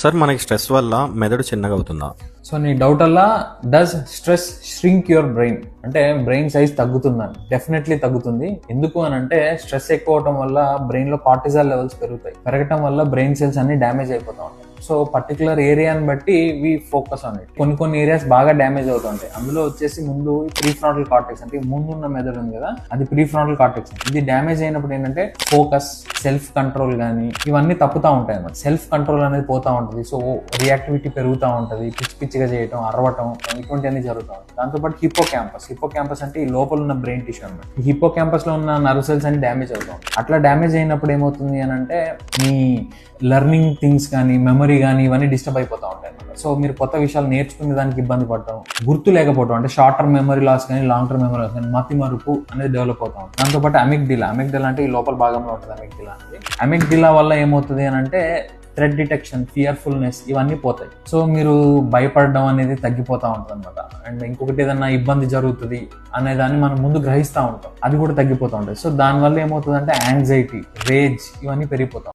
Sir మనకి stress వల్ల మెదడు చిన్నగా అవుతుందా? సో నీ డౌట్ అలా does stress shrink your brain అంటే బ్రెయిన్ సైజ్ తగ్గుతుందని. డెఫినెట్లీ తగ్గుతుంది. ఎందుకు అని అంటే స్ట్రెస్ ఎక్కువ అవటం వల్ల బ్రెయిన్లో కార్టిజాల్ లెవెల్స్ పెరుగుతాయి. పెరగటం వల్ల బ్రెయిన్ సెల్స్ అన్ని డ్యామేజ్ అయిపోతా ఉంటాయి. సో పర్టికులర్ ఏరియాని బట్టి వి ఫోకస్ ఆన్ ఇట్ కొన్ని కొన్ని ఏరియాస్ బాగా డ్యామేజ్ అవుతుంటాయి. అందులో వచ్చేసి ముందు ప్రీ ఫ్రాంటల్ కార్టెక్స్ అంటే ముందున్న మెదడు ఉంది కదా అది ప్రీ ఫ్రాంటల్ కార్టెక్స్ ఇది డ్యామేజ్ అయినప్పుడు ఏంటంటే ఫోకస్ సెల్ఫ్ కంట్రోల్ కానీ ఇవన్నీ తప్పుతూ ఉంటాయి అన్నమాట. సెల్ఫ్ కంట్రోల్ అనేది పోతా ఉంటుంది. సో రియాక్టివిటీ పెరుగుతూ ఉంటుంది. పిచ్చి పిచ్చిగా చేయటం అరవటం ఇటువంటివన్నీ జరుగుతూ ఉంటాయి. దాంతోపాటు హిప్పో క్యాంపస్ హిప్పో క్యాంపస్ అంటే ఈ లోపల ఉన్న బ్రెయిన్ టిష్యూ అనమాట ఈ హిప్పో క్యాంపస్లో ఉన్న నర్వ్ సెల్స్ అన్ని డ్యామేజ్ అవుతాం అట్లా డ్యామేజ్ అయినప్పుడు ఏమవుతుంది అని అంటే మీ లెర్నింగ్ థింగ్స్ కానీ మెమరీ కానీ ఇవన్నీ డిస్టర్బ్ అయిపోతూ ఉంటాయి అనమాట సో మీరు కొత్త విషయాలు నేర్చుకునే దానికి ఇబ్బంది పడటం గుర్తు లేకపోవడం అంటే షార్ట్ టర్మ్ మెమరీ లాస్ కానీ లాంగ్ టర్మ్ మెమరీ లాస్ కానీ మతి మరుపు అనేది డెవలప్ అవుతా ఉంటుంది దాంతోపాటు అమిక్ డిలా అంటే ఈ లోపల భాగంలో ఉంటుంది అమిగ్డిలా అనేది. అమిగ్డిలా వల్ల ఏమవుతుంది అని అంటే థ్రెడ్ డిటెక్షన్ ఫియర్ఫుల్నెస్ ఇవన్నీ పోతాయి. సో మీరు భయపడడం అనేది తగ్గిపోతూ ఉంటుంది అనమాట అండ్ ఇంకొకటి ఏదైనా ఇబ్బంది జరుగుతుంది అనే దాన్ని మనం ముందు గ్రహిస్తూ ఉంటాం. అది కూడా తగ్గిపోతూ ఉంటుంది. సో దానివల్ల ఏమవుతుంది అంటే యాంగ్జైటీ రేజ్ ఇవన్నీ పెరిగిపోతాం